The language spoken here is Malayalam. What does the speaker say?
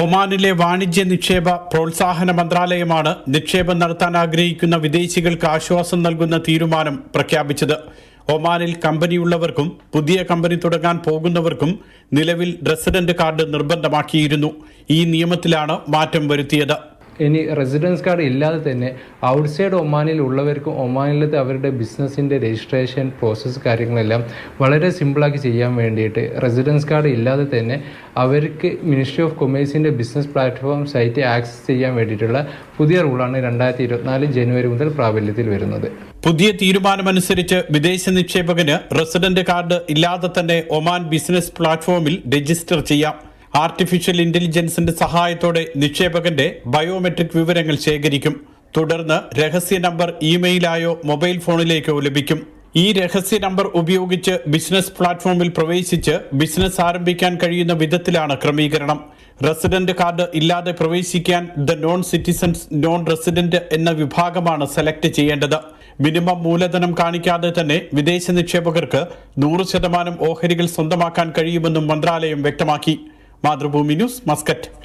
ഒമാനിലെ വാണിജ്യ നിക്ഷേപ പ്രോത്സാഹന മന്ത്രാലയമാണ് നിക്ഷേപം നടത്താൻ ആഗ്രഹിക്കുന്ന വിദേശികൾക്ക് ആശ്വാസം നൽകുന്ന തീരുമാനം പ്രഖ്യാപിച്ചത്. ഒമാനിൽ കമ്പനിയുള്ളവർക്കും പുതിയ കമ്പനി തുടങ്ങാൻ പോകുന്നവർക്കും നിലവിൽ റെസിഡന്റ് കാർഡ് നിർബന്ധമാക്കിയിരുന്നു. ഈ നിയമത്തിലാണ് മാറ്റം വരുത്തിയത്. ഇനി റെസിഡൻസ് കാർഡ് ഇല്ലാതെ തന്നെ ഔട്ട്സൈഡ് ഒമാനിൽ ഉള്ളവർക്കും ഒമാനിലത്തെ അവരുടെ ബിസിനസ്സിന്റെ രജിസ്ട്രേഷൻ പ്രോസസ്സ് കാര്യങ്ങളെല്ലാം വളരെ സിമ്പിളാക്കി ചെയ്യാൻ വേണ്ടിയിട്ട് റെസിഡൻസ് കാർഡ് ഇല്ലാതെ തന്നെ അവർക്ക് മിനിസ്ട്രി ഓഫ് കൊമേഴ്സിന്റെ ബിസിനസ് പ്ലാറ്റ്ഫോം സൈറ്റ് ആക്സസ് ചെയ്യാൻ വേണ്ടിയിട്ടുള്ള പുതിയ റൂളാണ് രണ്ടായിരത്തി ഇരുപത്തിനാല് ജനുവരി മുതൽ പ്രാബല്യത്തിൽ വരുന്നത്. പുതിയ തീരുമാനമനുസരിച്ച് വിദേശ നിക്ഷേപകന് റെസിഡന്റ് കാർഡ് ഇല്ലാതെ തന്നെ ഒമാൻ ബിസിനസ് പ്ലാറ്റ്ഫോമിൽ രജിസ്റ്റർ ചെയ്യാം. ആർട്ടിഫിഷ്യൽ ഇന്റലിജൻസിന്റെ സഹായത്തോടെ നിക്ഷേപകന്റെ ബയോമെട്രിക് വിവരങ്ങൾ ശേഖരിക്കും. തുടർന്ന് രഹസ്യ നമ്പർ ഇമെയിലായോ മൊബൈൽ ഫോണിലേക്കോ ലഭിക്കും. ഈ രഹസ്യ നമ്പർ ഉപയോഗിച്ച് ബിസിനസ് പ്ലാറ്റ്ഫോമിൽ പ്രവേശിച്ച് ബിസിനസ് ആരംഭിക്കാൻ കഴിയുന്ന വിധത്തിലാണ് ക്രമീകരണം. റെസിഡന്റ് കാർഡ് ഇല്ലാതെ പ്രവേശിക്കാൻ the non citizens non resident എന്ന വിഭാഗമാണ് സെലക്ട് ചെയ്യേണ്ടത്. മിനിമം മൂലധനം കാണിക്കാതെ തന്നെ വിദേശ നിക്ഷേപകർക്ക് നൂറ് ശതമാനം ഓഹരികൾ സ്വന്തമാക്കാൻ കഴിയുമെന്നും മന്ത്രാലയം വ്യക്തമാക്കി. Mathrubhumi news Muscat